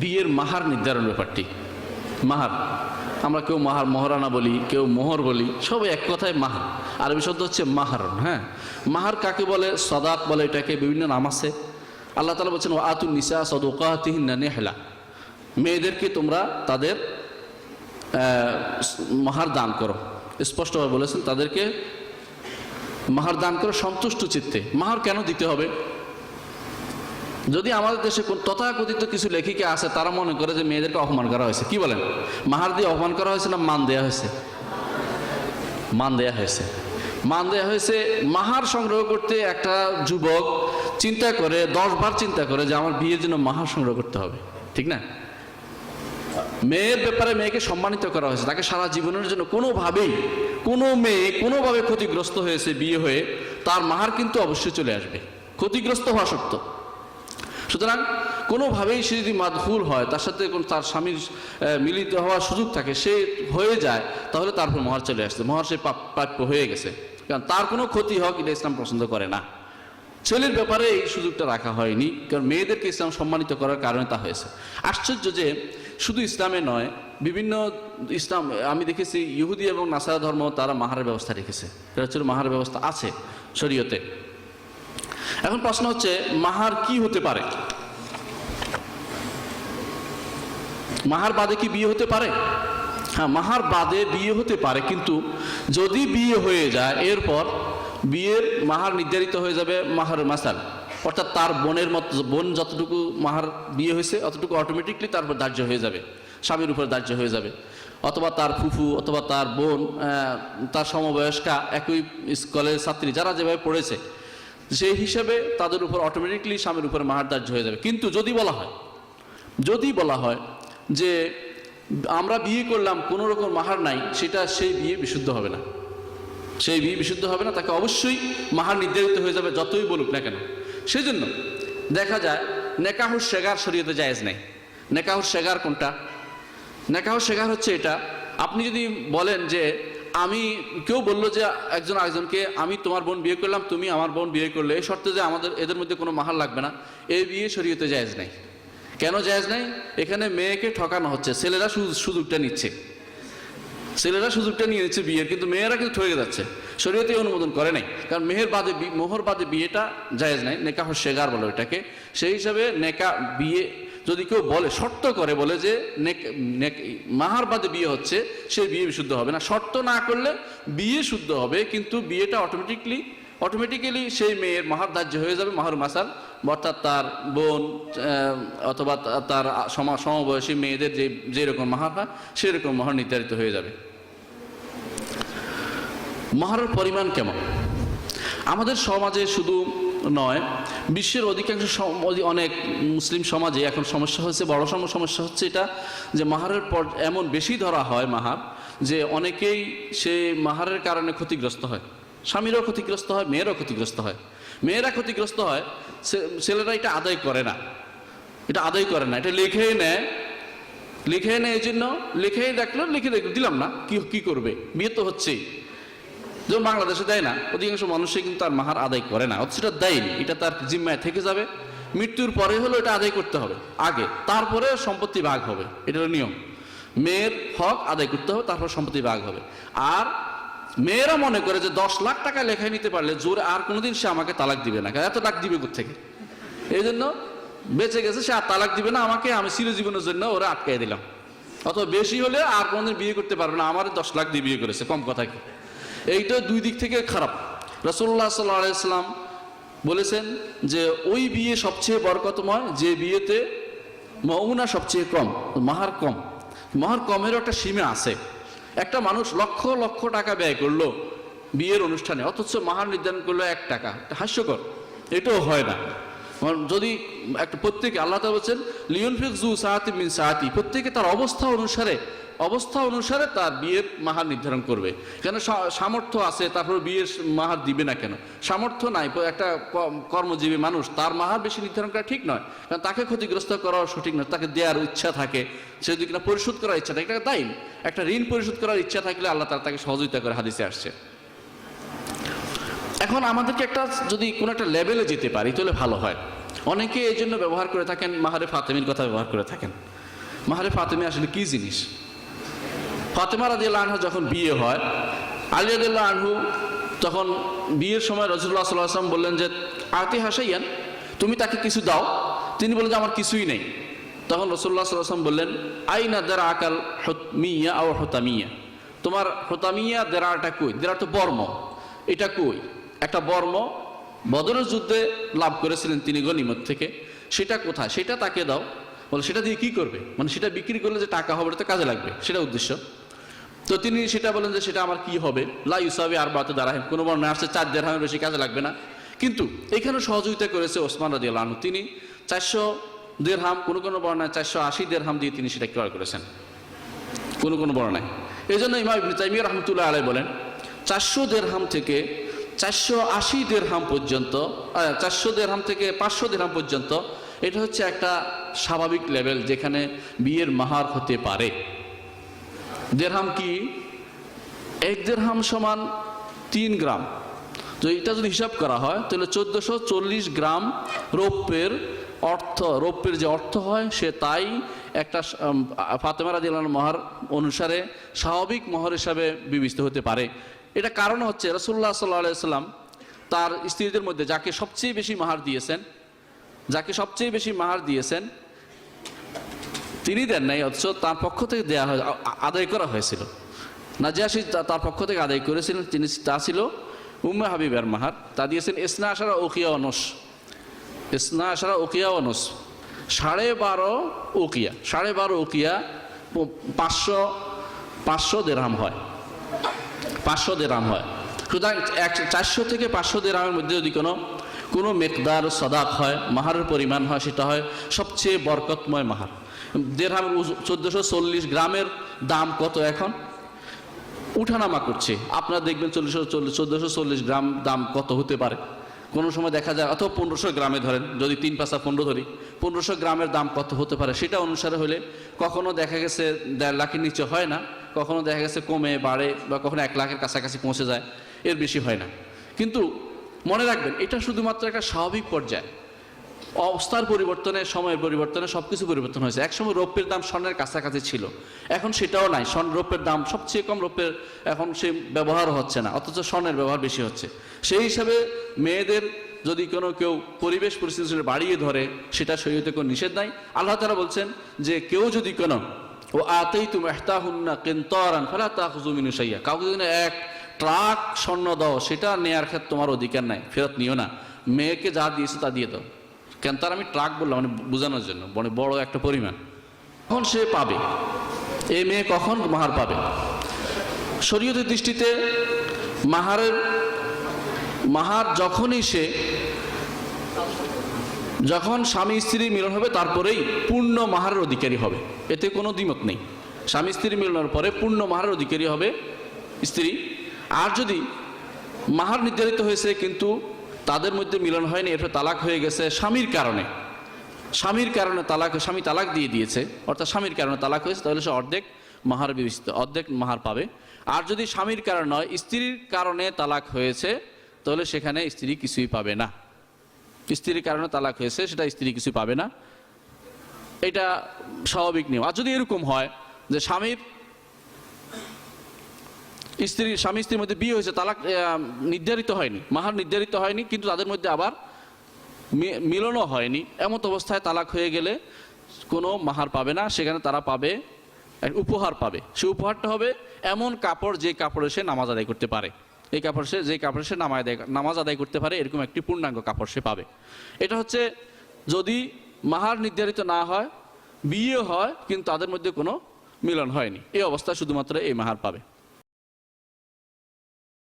বিয়ের মাহার নির্ধারণ ব্যাপারটি। মাহার, আমরা কেউ মাহার মহারানা বলি, কেউ মোহর বলি, সবাই এক কথায় মাহার। আরবি শব্দ হচ্ছে মাহার হ্যাঁ? মাহার কাকে বলে? সদাক বলে এটাকে, বিভিন্ন নাম আছে। আল্লাহ তালা বলছেন আতুল নিসা সদকাতিহিন নেহলা। মেয়েদেরকে তোমরা তাদের মাহার দান করো। স্পষ্টভাবে বলেছেন, তাদেরকে মাহার দান করো সন্তুষ্ট চিত্তে। মাহার কেন দিতে হবে? যদি আমাদের দেশে তথাকথিত কিছু লেখিকা আছে, তারা মনে করে যে মেয়েদেরকে অপমান করা হয়েছে। কি বলেন? মাহার দিয়ে অপমান করা হয়েছে না মান দেয়া হয়েছে? মান দেয়া হয়েছে। মান দেয়া হয়েছে মাহার সংগ্রহ করতে একটা যুবক চিন্তা করে, দশ বার চিন্তা করে যে আমার বিয়ের জন্য মাহার সংগ্রহ করতে হবে। ঠিক না? মেয়ের ব্যাপারে মেয়েকে সম্মানিত করা হয়েছে। তাকে সারা জীবনের জন্য কোনোভাবেই, কোনো মেয়ে কোনোভাবে ক্ষতিগ্রস্ত হয়েছে বিয়ে হয়ে, তার মাহার কিন্তু অবশ্যই চলে আসবে। ক্ষতিগ্রস্ত হওয়া সত্য। সুতরাং কোনোভাবেই সে যদি মাদহুল হয়, তার সাথে কোন তার স্বামীর মিলিত হওয়ার সুযোগ থাকে, সে হয়ে যায়, তাহলে তারপর মহার চলে আসছে। মহার সে প্রাপ্য হয়ে গেছে। কারণ তার কোনো ক্ষতি হোক, এটা ইসলাম পছন্দ করে না। ছেলের ব্যাপারে এই সুযোগটা রাখা হয়নি, কারণ মেয়েদেরকে ইসলাম সম্মানিত করার কারণে তা হয়েছে। আশ্চর্য যে শুধু ইসলামে নয়, বিভিন্ন ইসলাম, আমি দেখেছি ইহুদি এবং নাসারা ধর্ম তারা মাহারের ব্যবস্থা রেখেছে। এটা হচ্ছে মাহার ব্যবস্থা আছে শরীয়তে। এখন প্রশ্ন হচ্ছে, মাহার কি হতে পারে? মাহার বাদে কি বিয়ে হতে পারে? হ্যাঁ মাহার বাদে বিয়ে হতে পারে, কিন্তু যদি বিয়ে হয়ে যায়, এরপর বিয়ের মাহার নির্ধারিত হয়ে যাবে মাহার মাসাল। অর্থাৎ তার বোনের মত, বোন যতটুকু মাহার বিয়ে হয়েছে, অতটুকু অটোমেটিকলি তারপর ধার্য হয়ে যাবে, স্বামীর উপর ধার্য হয়ে যাবে। অথবা তার ফুফু, অথবা তার বোন তার সমবয়স্কা, একই কলেজের ছাত্রী, যারা যেভাবে পড়েছে সেই হিসেবে তাদের উপর অটোমেটিকলি স্বামীর উপর মাহার ধার্য হয়ে যাবে। কিন্তু যদি বলা হয়, যদি বলা হয় যে আমরা বিয়ে করলাম, কোনো রকম মাহার নাই, সেটা সেই বিয়ে বিশুদ্ধ হবে না। সেই বিয়ে বিশুদ্ধ হবে না, তাকে অবশ্যই মাহার নির্ধারিত হয়ে যাবে যতই বলুক না কেন। সেই জন্য দেখা যায়, নেকাহুর শেগার শরীয়তে জায়েজ নেই। নেকাহুর শেগার কোনটা? নেকাহুর শেগার হচ্ছে এটা, আপনি যদি বলেন যে আমি, কেউ বলল যে একজন আরেকজনকে, আমি তোমার বোন বিয়ে করলাম, তুমি আমার বোন বিয়ে করলে। এই শর্তে যে আমাদের, এদের মধ্যে কোনো মাহার লাগবে না। এই বিয়ে শরীয়তে জায়েজ নেই। কেন জায়েজ নেই? এখানে মেয়েকে ঠকানো হচ্ছে, ছেলেরা সুযোগটা নিচ্ছে। ছেলেরা সুযোগটা নিয়ে নিচ্ছে বিয়ের, কিন্তু মেয়েরা কিন্তু ঠকে যাচ্ছে। শরীয়তে অনুমোদন করে নাই। কারণ মেহের বাদে মোহর বাদে বিয়েটা জায়েজ নাই, নেকাহ শেগার বলে ওইটাকে। সেই হিসাবে নেকা, বিয়ে যদি কেউ বলে, শর্ত করে বলে যে মাহার বাদে বিয়ে হচ্ছে, সে বিয়ে বিশুদ্ধ হবে না। শর্ত না করলে বিয়ে শুদ্ধ হবে, কিন্তু বিয়েটা অটোমেটিকলি অটোমেটিক্যালি সেই মেয়ের মাহার ধার্য হয়ে যাবে, মাহার মাসাল। অর্থাৎ তার বোন অথবা তার সম- সমবয়সী মেয়েদের যে, যেরকম মাহার হয়, সেরকম মাহার নির্ধারিত হয়ে যাবে। মাহারের পরিমাণ কেমন? আমাদের সমাজে শুধু নয়। বিশ্বের অধিকাংশ অনেক মুসলিম সমাজে এখন সমস্যা হচ্ছে, বড় সম, সমস্যা হচ্ছে এটা যে মাহারের পর এমন বেশি ধরা হয় মাহার যে অনেকেই সে মাহারের কারণে ক্ষতিগ্রস্ত হয়। স্বামীরও ক্ষতিগ্রস্ত হয়, মেয়েরও ক্ষতিগ্রস্ত হয়। মেয়েরা ক্ষতিগ্রস্ত হয় ছেলেরা এটা আদায় করে না। এটা আদায় করে না, এটা লিখেই নেয়। লিখে নেয় এই জন্য, লিখেই রাখল লিখে দিলাম না, কি কি করবে? বিয়ে তো হচ্ছেই। যেমন বাংলাদেশে দেয় না, অধিকাংশ মানুষই কিন্তু তার মাহার আদায় করে না। এটা দেয়নি এটা তার জিম্মায় থেকে যাবে। মৃত্যুর পরে হলো এটা আদায় করতে হবে, আগে। তারপরে সম্পত্তি ভাগ হবে, এটা নিয়ম। মেয়ের হক আদায় করতে হবে, তারপর সম্পত্তি ভাগ হবে। আর মেয়েরা মনে করে যে দশ লাখ টাকা লেখায় নিতে পারলে জোরে আর কোনোদিন সে আমাকে তালাক দিবে না এত টাক দিবে থেকে এই জন্য বেঁচে গেছে, সে আর তালাক দিবে না আমাকে, আমি চিরজীবনের জন্য ওরা আটকাই দিলাম। অত বেশি হলে আর কোনোদিন বিয়ে করতে পারবে না, আমার দশ লাখ দিয়ে বিয়ে করেছে, কম কথা কি? এইটা দুই দিক থেকে খারাপ। রসুল্লাহ সাল্লাহ আলাইসাল্লাম বলেছেন যে, ওই বিয়ে সবচেয়ে বরকতময়, যে বিয়েতে মৌনা সবচেয়ে কম, মাহার কম। মাহার কমেরও একটা সীমা আছে। একটা মানুষ লক্ষ লক্ষ টাকা ব্যয় করল বিয়ের অনুষ্ঠানে, অথচ মাহার নির্ধারণ করল এক টাকা। হাস্যকর। এটাও হয় না। যদি একটা প্রত্যেকে, আল্লাহ তাআলা বলছেন লিওন ফিক জু সাহাতি মিন সাহাতি প্রত্যেকে তার অবস্থা অনুসারে অবস্থা অনুসারে তার বিয়ের মাহার নির্ধারণ করবে। কেন সামর্থ্য আছে, তারপর বিয়ের মাহার দিবে না কেন? সামর্থ্য নাই একটা কর্মজীবী মানুষ, তার মাহার বেশি নির্ধারণ করা ঠিক নয়। কারণ তাকে ক্ষতিগ্রস্ত করাও সঠিক নয়, তাকে দেওয়ার ইচ্ছা থাকে, সে যদি কিনা পরিশোধ করার ইচ্ছা থাকে, এটা দায়ী। একটা ঋণ পরিশোধ করার ইচ্ছা থাকলে আল্লাহ তার তাকে সহযোগিতা করে হাদিসে আসছে। এখন আমাদেরকে একটা, যদি কোনো একটা লেভেলে যেতে পারি, তাহলে ভালো হয়। অনেকে এই জন্য ব্যবহার করে থাকেন, মাহারে ফাতেমির কথা ব্যবহার করে থাকেন। মাহারে ফাতেমি আসলে কি জিনিস? ফাতেমা রাদিয়াল্লাহু আনহা যখন বিয়ে হয়, আলী রাদিয়াল্লাহু আনহু তখন বিয়ের সময় রসুল্লাহ সাল্লাহ আসলাম বললেন যে আতি হাসাইয়ান তুমি তাকে কিছু দাও। তিনি বললেন যে, আমার কিছুই নেই। তখন রসুল্লাহ সাল্লাহ আসলাম বললেন, আইনা দেরা আকাল মিয়া ও হতামিয়া? তোমার হতামিয়া দেরাটা কই? দেরা তো বর্ম। এটা কই? একটা বর্ম বদরের যুদ্ধে লাভ করেছিলেন তিনি গনিমত থেকে। সেটা কোথায়? সেটা তাকে দাও। বলে, সেটা দিয়ে কি করবে? মানে সেটা বিক্রি করলে যে টাকা হবে তো কাজে লাগবে। সেটা উদ্দেশ্য। তো তিনি সেটা বলেন যে, সেটা আমার কি হবে? লা ইউসাবে আর বাতে দাঁড়ায়। কোনো বর্ণনা আসছে, চার দেড়হামের বেশি কাজে লাগবে না। কিন্তু এখানে সহযোগিতা করেছে ওসমান রাজি আল্লাহ তিনি চারশো দেড়হাম, কোনো কোনো বর্ণায় চারশো আশি দেড়হাম দিয়ে তিনি সেটা ক্রয় করেছেন। কোনো কোনো বর্ণায়। এই জন্য ইমাম ইবনে তাইমিয়া রহমতুল্লাহ আলাই বলেন, চারশো দেড়হাম থেকে চারশো আশি দেড়হাম পর্যন্ত চারশো দেড়হাম থেকে পাঁচশো দেড়হাম পর্যন্ত, এটা হচ্ছে একটা স্বাভাবিক লেভেল যেখানে বিয়ের মাহার হতে পারে। দেড়হাম কি? এক দেড়হাম সমান তিন গ্রাম। তো এটা যদি হিসাব করা হয়, তাহলে চোদ্দোশো চল্লিশ গ্রাম রৌপ্যের অর্থ, রৌপ্যের যে অর্থ হয়, সে তাই একটা ফাতেমারা দিলান মহার অনুসারে স্বাভাবিক মহর হিসাবে বিবেচিত হতে পারে। এটা কারণ হচ্ছে রসুল্লাহ সাল্লাহ সাল্লাম তার স্ত্রীদের মধ্যে যাকে সবচেয়ে বেশি মাহার দিয়েছেন, যাকে সবচেয়ে বেশি মাহার দিয়েছেন, তিনি দেন নাই, অথচ তার পক্ষ থেকে দেয়া হয়, আদায় করা হয়েছিল। নাজিয়াসি তার পক্ষ থেকে আদায় করেছিলেন, তিনি তা ছিল উম্মে হাবিবের মাহার। তা দিয়েছেন ইসনা আশারা ওকিয়া অনস ইসনা আশারা ওকিয়া অনস সাড়ে বারো ওকিয়া সাড়ে বারো ওকিয়া পাঁচশো পাঁচশো দেড়হাম হয়। পাঁচশো দেড়হাম হয়। সুতরাং এক চারশো থেকে পাঁচশো দেড়হামের মধ্যে যদি কোনো কোনো মেকদার সদাক হয়, মাহারের পরিমাণ হয়, সেটা হয় সবচেয়ে বরকতময় মাহার। দেড়হামের চোদ্দোশো চল্লিশ গ্রামের দাম কত এখন? উঠানামা করছে। আপনারা দেখবেন চল্লিশশো চল্লিশ চোদ্দোশো চল্লিশ গ্রাম দাম কত হতে পারে। কোনো সময় দেখা যায়, অথবা পনেরোশো গ্রামে ধরেন, যদি তিন পাঁচা পনেরো ধরি, পনেরোশো গ্রামের দাম কত হতে পারে? সেটা অনুসারে হলে কখনো দেখা গেছে দেড় লাখের নিচে হয় না। কখনো দেখা গেছে কমে, বাড়ে বা কখনো এক লাখের কাছাকাছি পৌঁছে যায়, এর বেশি হয় না। কিন্তু মনে রাখবেন, এটা শুধুমাত্র একটা স্বাভাবিক পর্যায়। অবস্থার পরিবর্তনে, সময়ের পরিবর্তনে সব কিছু পরিবর্তন হয়েছে। একসময় রৌপ্যের দাম স্বর্ণের কাছাকাছি ছিল। এখন সেটাও নাই। স্বর্ণ, রৌপ্যের দাম সবচেয়ে কম, রৌপ্যের এখন সে ব্যবহার হচ্ছে না, অথচ স্বর্ণের ব্যবহার বেশি হচ্ছে। সেই হিসাবে মেয়েদের যদি কোনো কেউ পরিবেশ পরিস্থিতি বাড়িয়ে ধরে, সেটা শরীয়তে কোনো নিষেধ নাই। আল্লাহ তারা বলছেন যে কেউ যদি কোনো ও আতেই তুমি এহতাহুন্না কেন্তরান ফেলা তা হুজুমিনু সাইয়া কাউকে যদি এক ট্রাক স্বর্ণ দাও, সেটা নেয়ার ক্ষেত্রে তোমার অধিকার নাই, ফেরত নিও না। মেয়েকে যা দিয়েছ তা দিয়ে দাও। কেন তার আমি ট্রাক বললাম মানে বোঝানোর জন্য মানে বড় একটা পরিমাণ। কখন সে পাবে। এই মেয়ে কখন মাহার পাবে? শরীয়তের দৃষ্টিতে মাহারের, মাহার যখনই সে যখন স্বামী স্ত্রী মিলন হবে, তারপরেই পূর্ণ মাহারের অধিকারী হবে। এতে কোনো দ্বিমত নেই। স্বামী স্ত্রী মিলনের পরে পূর্ণ মাহারের অধিকারী হবে স্ত্রী। আর যদি মাহার নির্ধারিত হয়েছে, কিন্তু তাদের মধ্যে মিলন হয়নি, এরপর তালাক হয়ে গেছে স্বামীর কারণে। স্বামীর কারণে তালাক, স্বামী তালাক দিয়ে দিয়েছে, অর্থাৎ স্বামীর কারণে তালাক হয়েছে, তাহলে সে অর্ধেক মাহার বিবেচিত, অর্ধেক মাহার পাবে। আর যদি স্বামীর কারণে নয়, স্ত্রীর কারণে তালাক হয়েছে, তাহলে সেখানে স্ত্রী কিছুই পাবে না। স্ত্রীর কারণে তালাক হয়েছে, সেটা স্ত্রী কিছু পাবে না। এটা স্বাভাবিক নিয়ম। আর যদি এরকম হয় যে স্বামীর স্ত্রী, স্বামী স্ত্রীর মধ্যে বিয়ে হয়েছে, তালাক নির্ধারিত হয়নি, মাহার নির্ধারিত হয়নি, কিন্তু তাদের মধ্যে আবার মিলনও হয়নি, এমত অবস্থায় তালাক হয়ে গেলে কোনো মাহার পাবে না, সেখানে তারা পাবে উপহার পাবে। সে উপহারটা হবে এমন কাপড় যে কাপড়ে সে নামাজ আদায় করতে পারে। এই কাপড় সে যে কাপড় সে নামায় আদায় নামাজ আদায় করতে পারে, এরকম একটি পূর্ণাঙ্গ কাপড় সে পাবে। এটা হচ্ছে যদি মাহার নির্ধারিত না হয়, বিয়ে হয়, কিন্তু তাদের মধ্যে কোনো মিলন হয়নি। এই অবস্থায় শুধুমাত্র এই মাহার পাবে।